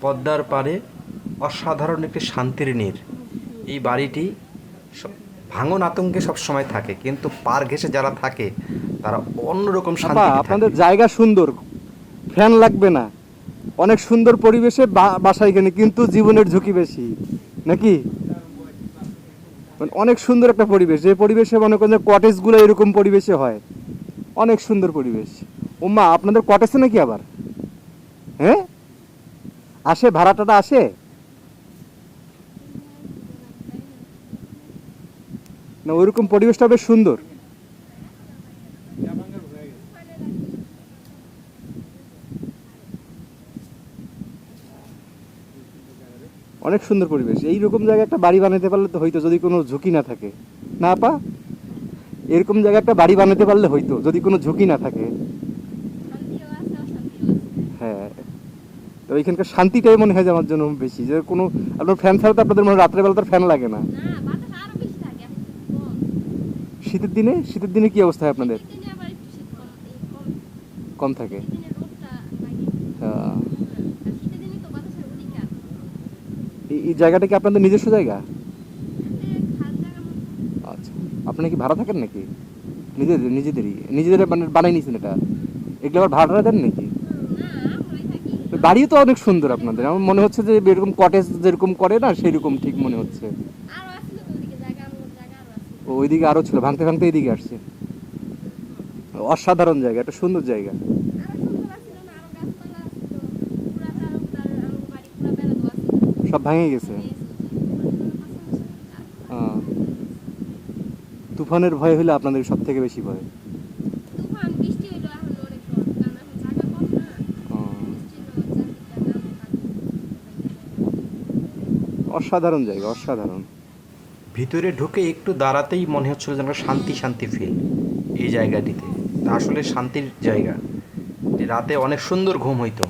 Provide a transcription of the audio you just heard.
পদ্মার পারে অসাধারণ একটি শান্তির নীর। এই বাড়িটি ভাঙন আতঙ্কে সব সময় থাকে কিন্তু পার ঘেসে যারা থাকে তারা অন্যরকম শান্তি আপনাদের জায়গা সুন্দর ফ্যান লাগবে না। অনেক সুন্দর পরিবেশে বা- বাসা এখানে কিন্তু জীবনের ঝুঁকি বেশি। নাকি? মানে অনেক সুন্দর একটা পরিবেশ যে পরিবেশে মনে করেন যে কটেজগুলো এরকম পরিবেশে হয়। অনেক সুন্দর পরিবেশ। ওমা আপনাদের কটেজে নাকি আবার? হ্যাঁ? আসে, ভাড়াটাটা আসে? না, ওইরকম পরিবেশটা বেশ সুন্দর। অনেক সুন্দর পরিবেশ। এইরকম জায়গায় একটা বাড়ি বানাতে পারলে তো হইতো যদি কোনো ঝুঁকি না থাকে। না, আপা? এরকম জায়গায় একটা বাড়ি বানাতে পারলে হইতো যদি কোনো ঝুঁকি না থাকে। তো এইখানকার শান্তিটাই মনে হয় যে আমার জন্য বেশি। যে কোনো আপনার ফ্যান ছাড়া তো আপনাদের মনে হয় রাত্রেবেলা তো ফ্যান লাগে না। শীতের দিনে। শীতের দিনে? কি অবস্থা হয় আপনাদের? কম থাকে? অধিকার। এই- এই জায়গাটা কি আপনাদের নিজস্ব জায়গা? আচ্ছা আপনারা কি ভাড়া থাকেন নাকি? নিজেদের নিজেদেরই নিজেদের মানে বানাই নিয়েছেন এটা? এগুলো আবার ভাড়া দেন নাকি? বাড়িও তো অনেক সুন্দর আপনাদের। আমার মনে হচ্ছে যে এরকম কটেজ যেরকম করে না সেরকম ঠিক মনে হচ্ছে। ও ওইদিকে আরও ছিল ভাঙতে ভাঙতে এইদিকে আসছে। অসাধারণ জায়গা একটা সুন্দর জায়গা। বাড়ি বেড়া সব ভাঙে গেছে? তুফানের ভয় হলে আপনাদের সব থেকে বেশি ভয়? অসাধারণ জায়গা, অসাধারণ। ভিতরে ঢুকে একটু দাঁড়াতেই মনে হচ্ছিল যেন শান্তি শান্তি ফিল এই জায়গাটিতে। আসলে শান্তির জায়গা। রাতে অনেক সুন্দর ঘুম হইতো।